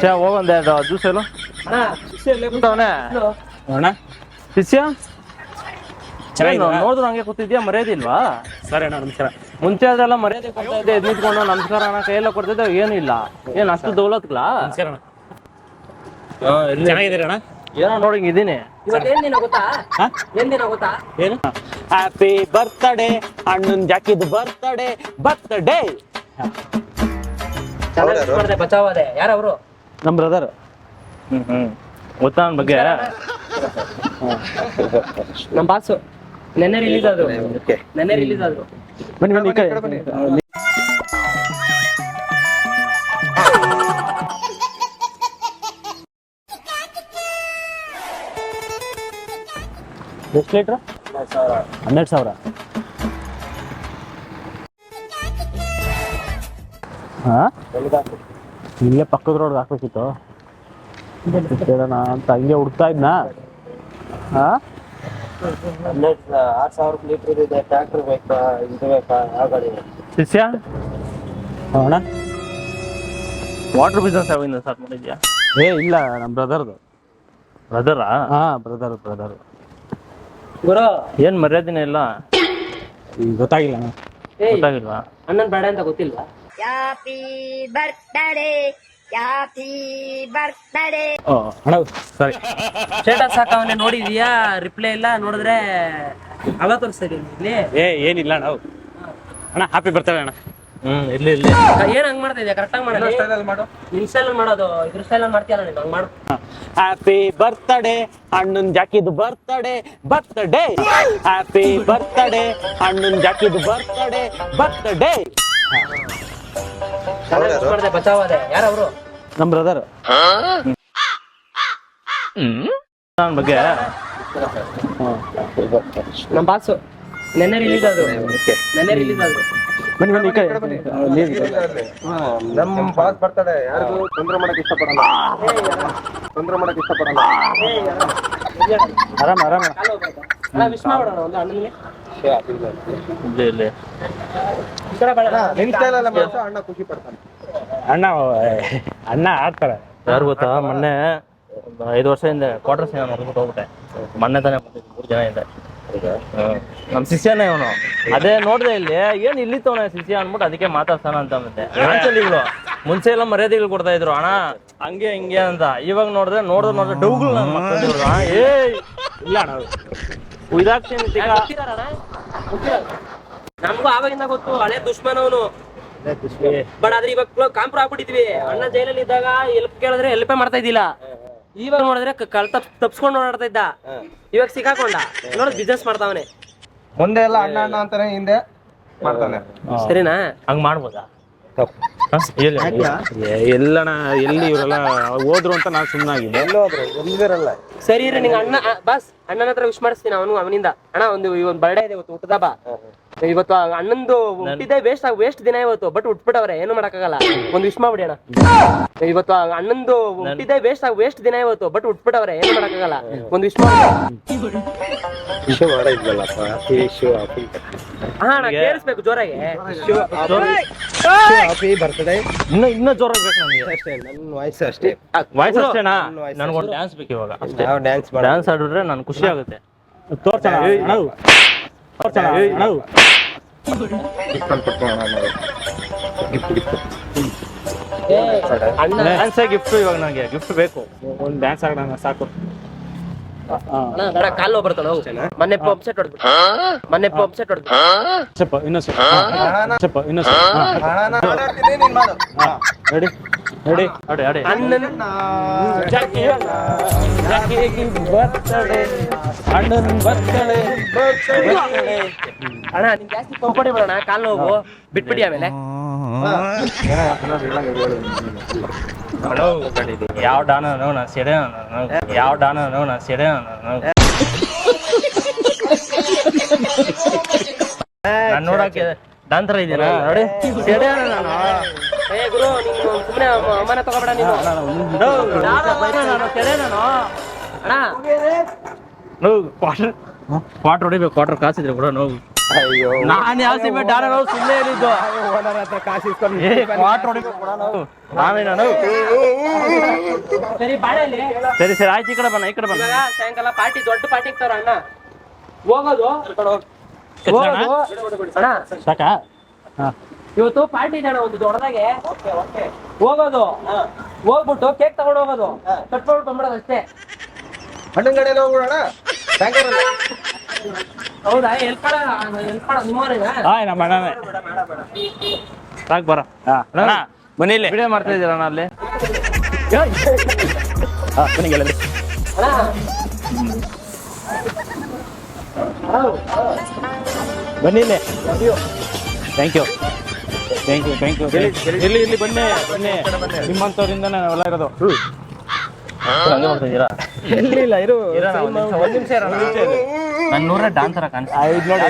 ಅಣ್ಣ ಹೋಗೊಂದೆ ಅದು ಜ್ಯೂಸ್ ಎಲ್ಲ. ಶಿಷ್ಯ ನೋಡಿದ್ರು ಹಂಗೆ ಕೂತಿದ್ಯಾ? ಮರ್ಯಾದಿಲ್ವಾ ಸರಿ ಅಣ್ಣ ನಮಸ್ಕಾರ. ಮುಂಚೆ ಅದೆಲ್ಲ ಮರ್ಯಾದೆ ಕೊಡ್ತಾ ಇದ್ದೆ ನಿಂತ್ಕೊಂಡು ನಮಸ್ಕಾರ ಅಣ್ಣ ಕೈಯೆಲ್ಲ ಕೊಡ್ತಿದ್ದೆ ಏನು ಇಲ್ಲ. ಏನ್ ಅಷ್ಟು ದೌಲತ್ಗ್ಲಾ? ನಮಸ್ಕಾರ ಅಣ್ಣ. ಚೆನ್ನಾಗಿದ್ದೀರಿ ಅಣ್ಣ? ಏನೋ ನೋಡಿ ಇದೀನಿ. ಹ್ಯಾಪಿ ಬರ್ತ್ಡೇ ಅಣ್ಣನ್ ಜಾಕಿದ್ ಬರ್ತ್ಡೇ ಬರ್ತ್ಡೇ ಮಾಡ್ದೆ ಬಚಾವ್ ಅದೆ ಯಾರವ್ರು ನಮ್ ಬ್ರದರ್ ಹ್ಮ್ ಹ್ಮ್. ಗೊತ್ತಾ ಬಗ್ಗೆ? ನಮ್ ಬಾಸು ನೆನ್ನೆ ರಿಲೀಸ್ ಆದ್ರು. ನೆನ್ನೆ ರಿಲೀಸ್ ಆದ್ರು. ಬನ್ನಿ ಬನ್ನಿ ಈ ಕಡೆ. ಎಷ್ಟು ಲೀಟ್ರ್? ಹನ್ನೆರಡು ಸಾವಿರ. ಹಾ? ಇಲ್ಲೇ ಪಕ್ಕದ ರೋಡ್ ಹಾಕ್ಬೇಕಿತ್ತು. ಕೇಳೋಣ ಅಂತ ಹಂಗೆ ಹುಡ್ತಾ ಇದ್ನಾ? ಹಾ? ಆರು ಸಾವಿರ ಲೀಟರ್ ಇದೆ ಟ್ಯಾಕ್ಟ್ರ್ ಬೇಕಾ ಇದು ಬೇಕಾ ಆ ಗಾಡಿ ಶಿಷ್ಯ? ಅಣ್ಣ? ವಾಟರ್ ಬಿಸ್ನೆಸ್ ಯಾವಾಗಿಂದ ಸ್ಟಾರ್ಟ್ ಮಾಡಿದ್ಯಾ? ಏ ಇಲ್ಲ ನಮ್ಮ ಬ್ರದರ್ದು ಬ್ರದರಾ ಹಾ ಬ್ರದರ್ ಬ್ರದರ್ ಗುರು! ಏನು ಮರ್ಯಾದೆ ಇಲ್ಲ? ಈಗ ಗೊತ್ತಾಗಿಲ್ಲ ಅಣ್ಣ. ಗೊತ್ತಾಗಿಲ್ವಾ? ಅಣ್ಣನ್ ಬೇಡ ಅಂತ ಗೊತ್ತಿಲ್ವಾ? Happy birthday, happy birthday. ಓ ಅಣ್ಣ ಸರಿ ಸ್ಟೇಟಸ್ ಹಾಕವನೆ ನೋಡಿದ್ಯಾ? ರಿಪ್ಲೈ ಇಲ್ಲ ನೋಡಿದ್ರೆ ಅವ ತೋರಿಸ್ತಾ ಇದೀನಿ ಇಲ್ಲಿ. ಏ ಏನಿಲ್ಲ ಅಣ್ಣ. ಅಣ್ಣ ಹ್ಯಾಪಿ ಬರ್ತೇವೆ ಅಣ್ಣ. ಹ್ಮ್ ಇಲ್ಲ ಇಲ್ಲ ಏನ್ ಹಂಗ್ ಮಾಡ್ತಾ ಇದೆಯಾ? ಕರೆಕ್ಟ್ ಆಗಿ ಮಾಡು. ನಿನ್ ಸ್ಟೈಲ್ ಮಾಡೋದು ಇದ್ರ ಸ್ಟೈಲ್ ಮಾಡ್ತೀಯಲ್ಲ ನೀನು ಹಂಗ್ ಮಾಡು. ಹ್ಯಾಪಿ ಬರ್ತ್ಡೇ ಅಣ್ಣನ್ ಜಾಕಿದ್ ಬರ್ತ್ಡೇ ಬರ್ತ್ಡೇ ಹ್ಯಾಪಿ ಬರ್ತ್ಡೇ ಅಣ್ಣನ್ ಜಾಕಿದ್ ಬರ್ತ್ಡೇ ಬರ್ತ್ಡೇ ಮಾಡ್ದೆ ಬಚಾವಾದೆ ಅದೆ. ಯಾರವ್ರು? ನಮ್ ಬ್ರದರ್ ನನ್ ಬಗ್ಗೆ. ನಮ್ ಬಾಸು ನೆನ್ನೆ ರಿಲೀಸ್ ಆದ್ರು. ನೆನ್ನೆ ರಿಲೀಸ್ ಆದ್ರು. ಬನ್ನಿ ಬನ್ನಿ ಈ ಕಡೆ. ನಮ್ಮ ಬಾಸ್ ಬರ್ತಾಳೆ ಯಾರಿಗೂ ತೊಂದ್ರೆ ಮಾಡಕ್ ಇಷ್ಟಪಡಲ್ಲ. ತೊಂದ್ರೆ ಮಾಡಕ್ ಇಷ್ಟಪಡಲ್ಲ. ಆರಾಮ ಆರಾಮ. ವಿಶ್ ಮಾಡೋಣ ಒಂದು ಅಣ್ಣನಿಗೆ ಇಲ್ಲಿ ಅಣ್ಣ ಖುಷಿ ಪಡ್ತಾನೆ. ಅಣ್ಣ ಅಣ್ಣ ಆಡ್ತಾರೆ. ಯಾರು ಗೊತ್ತಾ? ಮೊನ್ನೆ ಐದು ವರ್ಷ ಹಿಂದೆ ಕ್ವಾರ್ಟರ್ ಸಿನಿಮಾ ನೋಡ್ಬಿಟ್ಟು ಹೋಗ್ಬಿಟ್ಟೆ. ಮೊನ್ನೆ ತಾನೇ ಬಂದಿದ್ದು ಮೂರು ಜನ ಇದೆ ಹ್ಮ್. ನಮ್ ಶಿಷ್ಯನೇ ಇವನು. ಅದೇ ನೋಡ್ದೆ ಇಲ್ಲಿ ಏನ್ ಇಲ್ಲಿ ತವನ ಶಿಷ್ಯ ಅನ್ಬಿಟ್ಟು ಅದಕ್ಕೆ ಮಾತಾಡ್ತಾನ ಅಂತ ಮತ್ತೆ ಇವಳು ಮುಂಚೆ ಎಲ್ಲ ಮರ್ಯಾದೆಗಳು ಕೊಡ್ತಾ ಇದ್ರು ಅಣ್ಣ ಹಂಗೆ ಹಿಂಗೆ ಅಂತ. ಇವಾಗ ನೋಡಿದ್ರೆ ನೋಡಿದ್ರೆ ನೋಡಿದ್ರೆ ಡೌಗಳು ನಾನು. ಏಯ್ ಇಲ್ಲ ಅಣ್ಣ. ಇದಾಗ್ತೀನಿ? ಗೊತ್ತಿರಲ್ಲ. ನಮ್ಗೂ ಆವಾಗಿಂದ ಗೊತ್ತು ಹಳೆ ದುಶ್ಮನ್ ಅವನು. ಬಟ್ ಆದ್ರೆ ಇವಾಗ ಕಾಂಪ್ರ ಆಗ್ಬಿಟ್ಟಿದ್ವಿ. ಅಣ್ಣ ಜೈಲಲ್ಲಿ ಇದ್ದಾಗ ಎಲ್ಪ್ ಕೇಳಿದ್ರೆ ಹೆಲ್ಪೇ ಮಾಡ್ತಾ ಇದ್ದಿಲ್ಲ. ಇವಾಗ ನೋಡಿದ್ರೆ ಕಲ್ ಕಳ್ ತಪ್ ತಪ್ಸ್ಕೊಂಡು ಓಡಾಡ್ತಾ ಇದ್ದ. ಇವಾಗ ಸಿಕ್ಕಾಕೊಂಡ. ನೋಡ್ ಬಿಸ್ನೆಸ್ ಮಾಡ್ತಾವನೆ. ಮುಂದೆ ಎಲ್ಲ ಅಣ್ಣ ಅಣ್ಣ ಅಂತಾನೆ ಹಿಂದೆ ಮಾಡ್ತಾನೆ. ಸರಿನಾ? ಹಂಗ್ ಮಾಡ್ಬೋದಾ? ಹ? ಎಲ್ಲಿ? ಏ, ಎಲ್ಲಣ್ಣ ಎಲ್ಲಿ ಇವರೆಲ್ಲ ಹೋದ್ರು ಅಂತ ನಾನು ಸುಮ್ಮನಾಗಿದ್ದೆ ಎಲ್ಲೋದ್ರು ಎಲ್ಲಿರಲ್ಲ? ಸರಿ ನಿಂಗೆ ಅಣ್ಣ ಬಸ್ ಅಣ್ಣನ ಹತ್ರ ವಿಶ್ ಮಾಡಿಸ್ತೀನಿ ಅವನು ಅವನಿಂದ. ಅಣ್ಣ ಒಂದು ಇವನ್ ಬರ್ಡೇ ಇದೆ ಇವತ್ತು ಊಟದ ಬಾ ಇವತ್ತು ಅಣ್ಣಂದು ಹುಟ್ಟಿದೆ ವೇಸ್ಟ್ ವೇಸ್ಟ್ ದಿನ ಇವತ್ತು ಬಟ್ ಉಟ್ಬಿಟ್ಟವ್ರೆ ಏನು ಮಾಡಕ್ಕಾಗಲ್ಲ. ಒಂದ್ ವಿಶ್ ಮಾಡ್ಬಿಡಿ ಅಣ್ಣ ಇವತ್ತು ಅಣ್ಣಂದು ಹುಟ್ಟಿದೆ ವೇಸ್ಟ್ ವೇಸ್ಟ್ ದಿನ ಇವತ್ತು ಬಟ್ ಉಟ್ಬಿಟ್ಟವ್ರೆ ಏನು ಮಾಡಕ್ಕಾಗಲ್ಲ. ಒಂದ್ ವಿಶ್ ಮಾಡಿ ಕೇಳಿಸ್ಬೇಕು ಜೋರಾಗಿ. ಹ್ಯಾಪಿ ಬರ್ತ್ಡೇ ಇನ್ನ ಇನ್ನ ಜೋರಾಗಿ ಬೇಕು ನನಗೆ. ಅಷ್ಟೇ ನನ್ನ ವಾಯ್ಸ್ ಅಷ್ಟೇ. ವಾಯ್ಸ್ ಅಷ್ಟೇನಾ? ನನ್ನ voice ಡ್ಯಾನ್ಸ್ ಬೇಕು ಇವಾಗ. ನಾವು ಡ್ಯಾನ್ಸ್ ಮಾಡ ಡ್ಯಾನ್ಸ್ ಆಡಿದ್ರೆ ನನ್ ಖುಷಿ ಆಗುತ್ತೆ. ತೋರ್ಸಣ ಡ್ಯಾನ್ಸ್ ಗಿಫ್ಟ್ ಇವಾಗ ನನಗೆ. ಗಿಫ್ಟ್ ಬೇಕು. ಒಂದು ಡ್ಯಾನ್ಸ್ ಆಡೋಣ ಸಾಕು. ಕಾಲು ಬರ್ತಾನೆ ಹೋಗು ಮೊನ್ನೆ ಪಂಪ್ ಸೆಟ್ ಹೊಡ್ದು ಮೊನ್ನೆ ಪಂಪ್ ಸೆಟ್ ಹೊಡ್ದು ಸ್ವಲ್ಪ ಇನ್ನೂ ಸ್ವಲ್ಪ ಸ್ವಲ್ಪ ಇನ್ನೂ ಸ್ವಲ್ಪ ನೀನ್ ಮಾಡು. ರೆಡಿ ರೆಡಿ ಅಡೆ ಅಡೆ ಅಣ್ಣನ ಬರ್ತಡೆ ಅಣ್ಣನ ಬರ್ತಡೆ ಅಣ್ಣ ನಿನ್ ಜಾಸ್ತಿ ಕಾಲು ನೋವು. ಬಿಟ್ಬಿಡಿ ಆಮೇಲೆ. ಯಾವ ಡಾನ ನೋಣ ಸೆಡೆ ಯಾವ ಡಾನ ನೋಣ ಸೆಡೆ ನಾನು ನೋಡಕ್ಕೆ ಡಾನ್ ತರ ಇದೀನಾ ನೋಡಿ ಸೆಡೆ ನಾನು. ಏ ಗುರು ನೀನು ಸುಮ್ಮನೆ ಅಮ್ಮನ ತಗೋಬೇಡ ನೀನು. ನಾನು ಸೆಡೆ ನಾನು. ಅಣ್ಣ. ನೋವು ಕ್ವಾರ್ಟರ್ ಕ್ವಾರ್ಟರ್ ಹೊಡಿಬೇಕು ಕ್ವಾರ್ಟರ್ ಕಾಸಿದ್ರೆ ಕೂಡ ನೋವು. ಅಯ್ಯೋ. ನಾನು ಯಾವ ಸಿಮೆ ಡಾನ ಸುಮ್ಮನೆ ಹೇಳಿದ್ದು ಓನರ್ ಹತ್ರ ಕಾಸು ಇಸ್ಕೊಂಡು ಏ ಕ್ವಾರ್ಟರ್ ಹೊಡಿಬೇಕು ನಾವೇ. ನಾನು ಸರಿ ಬಾಳೆಯಲ್ಲಿ ಸರಿ ಸರಿ ಆಯ್ತು ಈ ಕಡೆ ಬನ್ನ ಈ ಕಡೆ ಬನ್ನ. ಸಾಯಂಕಾಲ ಪಾರ್ಟಿ ದೊಡ್ಡ ಪಾರ್ಟಿ ಇಕ್ತಾರ ಅಣ್ಣ. ಹೋಗೋದು? ಹೋಗೋದು? ಅಣ್ಣ. ಸಾಕಾ? ಇವತ್ತು ಪಾರ್ಟಿ ಇದೆ ಅಣ್ಣ ಒಂದು ದೊಡ್ಡದಾಗೆ. ಹೋಗೋದು? ಹೋಗ್ಬಿಟ್ಟು ಕೇಕ್ ತಗೊಂಡು ಹೋಗೋದು. ಕಟ್ಕೊಂಡು ಬಂದ್ಬಿಡೋದು ಅಷ್ಟೇ. ಹಣ್ಣಿನ ಕಡೆಯಲ್ಲಿ ಹೋಗ್ಬಿಡೋಣ? ಹೌದಾ? ಎಲ್ಕಡ ನಿಮ್ಮವ್ರೇನಾ? ಆಯ್ ನಮ್ಮ ಅಣ್ಣನೇ. ಸಾಕು ಬರ. ಅಣ್ಣ ಬನ್ನಿ ಇಲ್ಲಿ. ವಿಡಿಯೋ ಮಾಡ್ತಾ ಇದ್ದೀರ ಅಣ್ಣ ಅಲ್ಲಿ? ಹಾ ಬನ್ನಿ ಇಲ್ಲಿ. Thank you thank you thank you ಇಲ್ಲಿ ಇಲ್ಲಿ ಬನ್ನಿ ಬನ್ನಿ. ನಿಮ್ಮಂಥವ್ರಿಂದ ನಾವೆಲ್ಲ ಇರೋದು. ಹಂಗೆ ಇಲ್ಲ ಇರು ಒಂದ್ ನಿಮಿಷ ನನ್ನ ನೂರ ಡಾನ್ ತರ ಕಾಣಿಸ್ತಾ ಇದು. ನೋಡಿ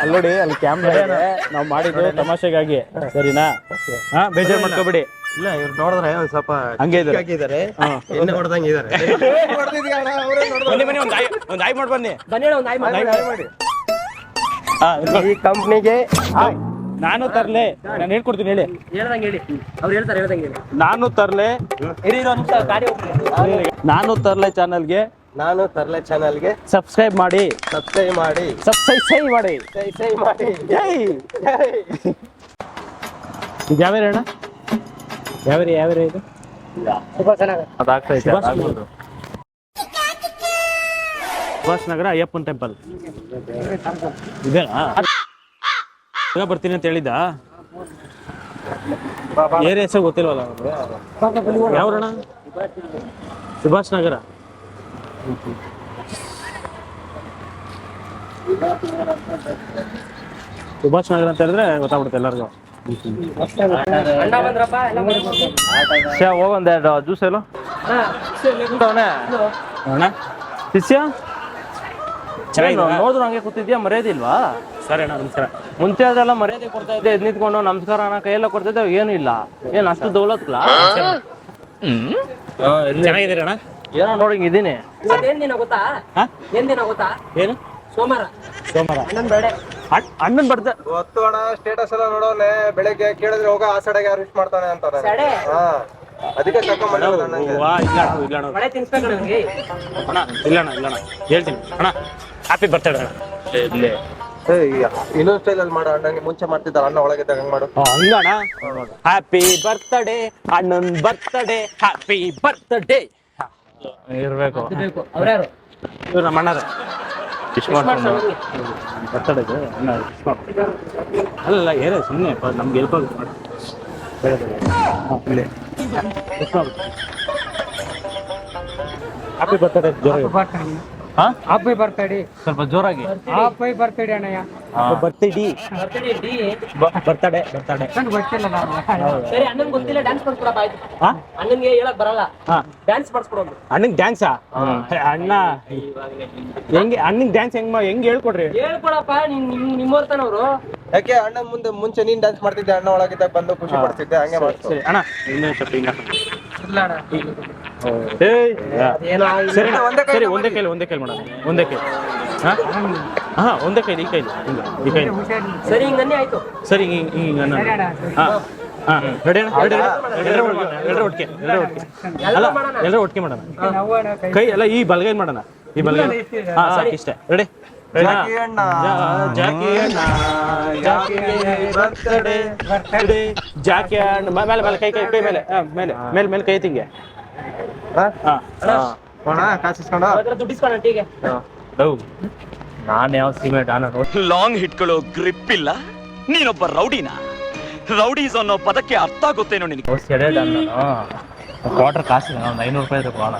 ಅಲ್ಲಿ ನೋಡಿ ಅಲ್ಲಿ ಕ್ಯಾಮ್ರಾ ನಾವ್ ನಾವು ಮಾಡಿದ್ದು ತಮಾಷೆಗಾಗಿ. ಸರಿನಾ? ಹಾ ಬೇಜಾರು ಮಾಡ್ಕೋಬೇಡಿ. ಇಲ್ಲ ಇವ್ರು ನೋಡಿದ್ರೆ ಒಂದ್ ಸ್ವಲ್ಪ ಹಂಗೆ ಇದ್ದಾರೆ. ಹಾಕಿದ್ದಾರೆ ಎಣ್ಣೆ ಹೊಡೆದಂಗೆ ಇದ್ದಾರೆ. ಬನ್ನಿ ಬನ್ನಿ ಒಂದು ಆಯ್ ಒಂದು ಆಯ್ ಮಾಡಿ ಬನ್ನಿ ಬನ್ನಿ ಅಣ್ಣ, ಒಂದು ಆಯ್ ಮಾಡಿ. ಹಾ ಈ ಕಂಪ್ನಿಗೆ ನಾನು ತರ್ಲೆ. ನಾನು ಹೇಳ್ಕೊಡ್ತೀನಿ ಹೇಳಿ. ಹೇಳ್ದಂಗೆ ಹೇಳಿ. ಅವ್ರು ಹೇಳ್ತಾರೆ ಹೇಳ್ದಂಗೆ ಹೇಳಿ. ನಾನು ತರ್ಲೆ. ನಾನು ತರ್ಲೆ ಚಾನಲ್ಗೆ. ನಾನು ತರ್ಲೆ ಚಾನಲ್ಗೆ. ಸಬ್ಸ್ಕ್ರೈಬ್ ಮಾಡಿ. ಸಬ್ಸ್ಕ್ರೈಬ್ ಮಾಡಿ. ಸಬ್ಸ್ಕ್ರೈಬ್ ಸೈ ಮಾಡಿ. ಸೈ ಮಾಡಿ. ಜೈ ಇದು ಯಾವ ಅಣ್ಣ? ಯಾವ ಯಾವ್ಯಾರ ಇದು? ಸುಭಾಷ್ ನಗರ. ಅಯ್ಯಪ್ಪನ್ ಟೆಂಪಲ್ ಇದೇನಾ? ಬೇಗ ಬರ್ತೀನಿ ಅಂತ ಹೇಳಿದ್ದ? ಏರಿಯಾ ಹೆಸರು ಗೊತ್ತಿಲ್ವಲ್ಲ ಅವ್ರಿಗೆ ಯಾವ್ರಣ ಸುಭಾಷ್ ನಗರ. ಸುಭಾಷ್ ನಗರ ಅಂತ ಹೇಳಿದ್ರೆ ಗೊತ್ತಾಗ್ಬಿಡುತ್ತೆ ಎಲ್ಲರಿಗೂ. ಹೋಗೊಂದೆರಡು ಜ್ಯೂಸ್ ಎಲ್ಲ ಶಿಷ್ಯ? ನೋಡಿದ್ರು ಹಂಗೆ ಕೂತಿದ್ಯಾ ಮರ್ಯಾದಿಲ್ವಾ ಸರಿ ಅಣ್ಣ ನಮಸ್ಕಾರ ಮುಂಚೆ ಅದೆಲ್ಲ ಮರ್ಯಾದೆ ಕೊಡ್ತಾ ಇದ್ದೆ ಎದ್ ನಿಂತ್ಕೊಂಡು ನಮಸ್ಕಾರ ಅಣ್ಣ ಕೈಯೆಲ್ಲ ಕೊಡ್ತಾ ಇದ್ದೆ ಏನು ಇಲ್ಲ ಏನ್ ಅಷ್ಟು ದೌಲತ್ಲ ಚೆನ್ನಾಗಿದ್ದೀರಿ ಅಣ್ಣ ಏನೋ ನೋಡಿ ಇದೀನಿ ಇವತ್ತು ಏನ್ ಗೊತ್ತಾ? ಏನ್ ದಿನ ಗೊತ್ತಾ ಏನು ಸೋಮವಾರ ಸೋಮವಾರ ಅಣ್ಣನ್ ಬರ್ತೆ ಅಣ್- ಅಣ್ಣನ್ ಬರ್ದ ಗೊತ್ತು ಅಣ್ಣ ಸ್ಟೇಟಸ್ ಎಲ್ಲ ನೋಡೋನೆ ಬೆಳಗ್ಗೆ ಕೇಳಿದ್ರೆ ಹೋಗ ಆ ಸಡೆಗೆ ಯಾರು ವಿಶ್ ಮಾಡ್ತಾನೆ ಅಂತಾರೆ ಸಡೆ? ಹಾ ಅದಕ್ಕೆ ಕರ್ಕೊಂಡ್ ಬಂದಿರೋದು ವಾ ಇಲ್ಲ ಇಲ್ಲ ಅಣ್ಣ ಮಳೆ ತಿನ್ಸ್ಬೇಕು ನನಗೆ ಅಣ್ಣ ಇಲ್ಲ ಅಣ್ಣ ಇಲ್ಲ ಅಣ್ಣ ಹೇಳ್ತೀನಿ ಅಣ್ಣ ಹ್ಯಾಪಿ ಬರ್ತಡೇ ಇನ್ನೊಂದು ಸ್ಟೈಲ್ ಅಲ್ಲಿ ಮಾಡೋ ಅಣ್ಣಂಗೆ ಮುಂಚೆ ಮಾಡ್ತಿದ್ದ ಅಣ್ಣ ಒಳಗಿದ್ದಾಗ ಹಂಗ್ ಮಾಡು. ಹಂಗಣ ಹ್ಯಾಪಿ ಬರ್ತಡೇ ಅಣ್ಣನ್ ಬರ್ತಡೇ ಹ್ಯಾಪಿ ಬರ್ತಡೇ ಇರ್ಬೇಕು. ಬೇಕು ಅವ್ರ್ಯಾರು ಇವ್ರು ನಮ್ಮ ಅಣ್ಣರು. ಮಾಡ್ಕೊಂಡು ಬರ್ತಡೇಗೆ ಅಣ್ಣ wish ಮಾಡು. ಅಲ್ಲ ಏನೇ ಸುಮ್ಮನೆ ನಮ್ಗೆ ಹೆಲ್ಪ್ ಆಗುತ್ತೆ. ಮಾಡಿ. ಹ್ಯಾಪಿ ಬರ್ತಡೇ ಜೋರಾಗಿ. ಹಾ? ಬರ್ತಡಿ ಬರ್ತಡೇ ಸ್ವಲ್ಪ ಜೋರಾಗಿ. ಹ್ಯಾಪಿ ಬರ್ತಡಿ ಅಣ್ಣಯ್ಯ. ಬರ್ತಡಿ ಬರ್ತಡಿ ಡಿ. ಬರ್ತಡೇ ಗೊತ್ತಿಲ್ಲ ನಾನು. ಸರಿ ಅಣ್ಣನ್ ಗೊತ್ತಿಲ್ಲ ಡ್ಯಾನ್ಸ್ ಮಾಡ್ಸ್ಕೊಡಪ್ಪ ಆಯ್ತು. ಹಾ? ಅಣ್ಣನ್ಗೆ ಹೇಳಕ್ ಬರಲ್ಲ. ಹಾ. ಡ್ಯಾನ್ಸ್ ಮಾಡಿಸ್ಕೊಡೋದು ಅಣ್ಣಂಗೆ ಡ್ಯಾನ್ಸಾ ಅಣ್ಣ. ಹೆಂಗೆ ಅಣ್ಣಂಗೆ ಡ್ಯಾನ್ಸ್ ಹೆಂಗ್ ಮಾ- ಹೆಂಗ್ ಹೇಳ್ಕೊಡ್ರಿ? ಹೇಳ್ಕೊಡಪ್ಪ ನಿಮ್ ನಿಮ್ ನಿಮ್ಮವ್ರ ತಾನವ್ರು ಯಾಕೆ ಅಣ್ಣ ಮುಂದೆ ಮುಂಚೆ ನೀನ್ ಡ್ಯಾನ್ಸ್ ಮಾಡ್ತಿದ್ದೆ ಅಣ್ಣ ಒಳಗಿದ್ದಾಗ ಬಂದು ಖುಷಿ ಪಡ್ತಿದ್ದೆ ಹಂಗೆ ಮಾಡ್ತೀವಿ ಸರಿ ಅಣ್ಣ. ಸ್ವಲ್ಪ. ಇಲ್ಲ ಅಣ್ಣ. ಏಯ್ ಸರಿ ಸರಿ ಒಂದೇ ಕೈಲಿ ಒಂದೇ ಕೈಲಿ ಮಾಡೋಣ. ಒಂದೇ ಕೈ ಹಾ? ಹಾ ಒಂದೇ ಕೈಲಿ ಈ ಕೈಲಿ. ಹಿಂಗೆ ಈ ಕೈಲಿ. ಸರಿ ಹಿಂಗನ್ನೇ ಆಯ್ತು. ಸರಿ ಹಿಂಗೆ ಹಿಂಗೆ ಹಿಂಗೆ ಅಣ್ಣ. ಹಾ ಹಾ ರೆಡಿ ಅಣ್ಣ? ರೆಡಿ ಎಲ್ಲರೂ ಎಲ್ಲರೂ ಒಟ್ಟಿಗೆ ಎಲ್ಲರೂ ಒಟ್ಟಿಗೆ ಅಲ್ಲ ಎಲ್ಲರೂ ಒಟ್ಟಿಗೆ ಮಾಡೋಣ? ಕೈ ಎಲ್ಲ ಈ ಬಲ್ಗೈನ್ ಮಾಡೋಣ. ಈ ಬಲ್ಗೈನ್ ಹಾ ಸಾಕು ಇಷ್ಟೇ. ರೆಡಿ ಜಾಕಿ ಅಣ್ಣ. ಜಾಕಿ ಅಣ್ಣ. ಜಾಕಿ ಬರ್ತಡೇ ಬರ್ತಡೇ ಜಾಕಿ ಅಣ್ಣ. ಮೇಲೆ ಮೇಲೆ ಕೈ ಕೈ ಕೈ ಮೇಲೆ. ಮೇಲೆ ಮೇಲೆ ಮೇಲೆ ಕೈ ತಿಂಗೆ. ಹಾ? ಹಾ. ಅಣ್ಣ ಕಾಸಿಸ್ಕೊಂಡ ಅದ್ರ ದುಡ್ಡಿಸ್ಕೊಳ ಟೀಗೆ. ನಾನು ಯಾವ ಸಿಮೆಂಟ್ ಲಾಂಗ್ ಹಿಟ್ಕೊಳ್ಳೋ ಗ್ರಿಪ್ ಇಲ್ಲ. ನೀನೊಬ್ಬ ರೌಡಿನ? ರೌಡೀಸ್ ಅನ್ನೋ ಪದಕ್ಕೆ ಅರ್ಥ ಗೊತ್ತೇನೋ ನಿನಗೆ. ಸೆಡೆ ನಾನು ಕ್ವಾರ್ಟರ್ ಕಾಸಿಲ್ಲ ಒಂದು ಐನೂರು ರೂಪಾಯಿ ಇದ್ರೆ ಕೊಡೋಣ.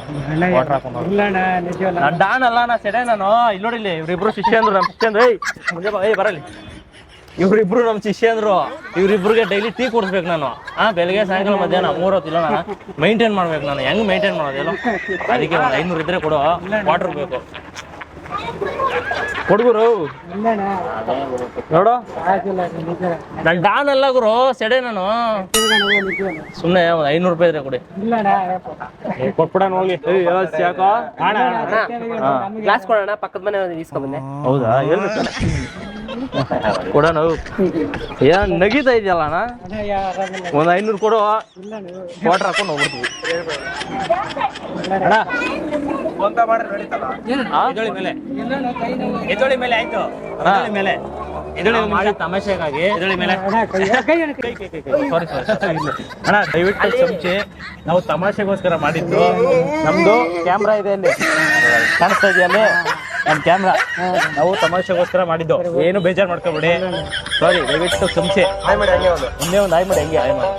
ಕ್ವಾರ್ಟರ್ ಹಾಕೊಂಡು ನಾನ್ ಡಾನ್ ಅಲ್ಲ ನಾ ಸೆಡೆ ನಾನು. ಇಲ್ಲಿ ನೋಡಿಲ್ಲಿ ಇವ್ರಿಬ್ರು ಶಿಷ್ಯಂದ್ರು ನಮ್ಮ ಶಿಷ್ಯಂದ್ರು. ಏಯ್ ಮುಂದೆ ಬಾ ಏಯ್ ಬರಲಿ. ಇವ್ರಿಬ್ರು ನಮ್ಮ ಶಿಷ್ಯಂದ್ರು. ಇವ್ರಿಬ್ರಿಗೆ ಡೈಲಿ ಟೀ ಕೊಡಿಸ್ಬೇಕು ನಾನು. ಆ ಬೆಳಗ್ಗೆ ಸಾಯಂಕಾಲ ಮಧ್ಯಾಹ್ನ ಮೂರ್ ಹೊತ್ತು ಇಲ್ಲ ನಾನು ಮೈಂಟೈನ್ ಮಾಡ್ಬೇಕು ನಾನು. ಹೆಂಗ್ ಮೈಂಟೈನ್ ಮಾಡೋದಿಲ್ಲ ಅದಕ್ಕೆ ಒಂದು ಐನೂರು ಇದ್ರೆ ಕೊಡು. ವಾಟರ್ ಬೇಕು. ಹುಡುಗರು ಅಣ್ಣ ನೋಡು. ನಾನು ಡಾನ್ ಅಲ್ಲ ಗುರು. ಸೆಡೆ ನಾನು. ಸುಮ್ಮನೆ ಒಂದು ಐನೂರು ರೂಪಾಯಿ ಇದ್ರೆ ಕೊಡಿ. ಕೊಟ್ಬಿಡ ನೋಡಿ ಯಾಕೋ ಗ್ಲಾಸ್ ಕೊಡೋಣ. ಪಕ್ಕದ ಮನೆ ಇಸ್ಕೊಂಡ್ ಬಂದೆ ಹೌದಾ? ಎಲ್ಲಿ? ಕೊಡ ನಾವು ಏನ್ ನಗೀತಾ ಇದೆಯಲ್ಲ ಅಣ್ಣ? ಒಂದು ಐನೂರು ಕೊಡು. ವಾಟ್ರ್ ಹಾಕೊಂಡು ಹೋಗ್ಬಿಡ್ತೀವಿ. ಅಣ್ಣ. ಎದೊಳಿ ಮೇಲೆ ಆಯ್ತು. ಮೇಲೆ. ಮಾಡಿ ತಮಾಷೆಗಾಗಿ ಮೇಲೆ. ಅಣ್ಣ ದಯವಿಟ್ಟು ಚಮಚೆ. ನಾವು ತಮಾಷೆಗೋಸ್ಕರ ಮಾಡಿದ್ದು. ನಮ್ದು ಕ್ಯಾಮ್ರಾ ಇದೆ ಅಲ್ಲಿ. ಕಾಣಿಸ್ತಾ ಇದೆಯಾ ಅಲ್ಲಿ? ನಮ್ಮ ಕ್ಯಾಮ್ರಾ ನಾವು ತಮಾಷೆಗೋಸ್ಕರ ಮಾಡಿದ್ದು. ಏನು ಬೇಜಾರು ಮಾಡ್ಕೊಬೇಡಿ. ಸಾರಿ ದಯವಿಟ್ಟು ಸಂಸೆ ಒಂದೇ ಒಂದು ಆಯ್ ಮಾಡಿ ಹಂಗೆ ಆಯ್ ಮಾಡಿ.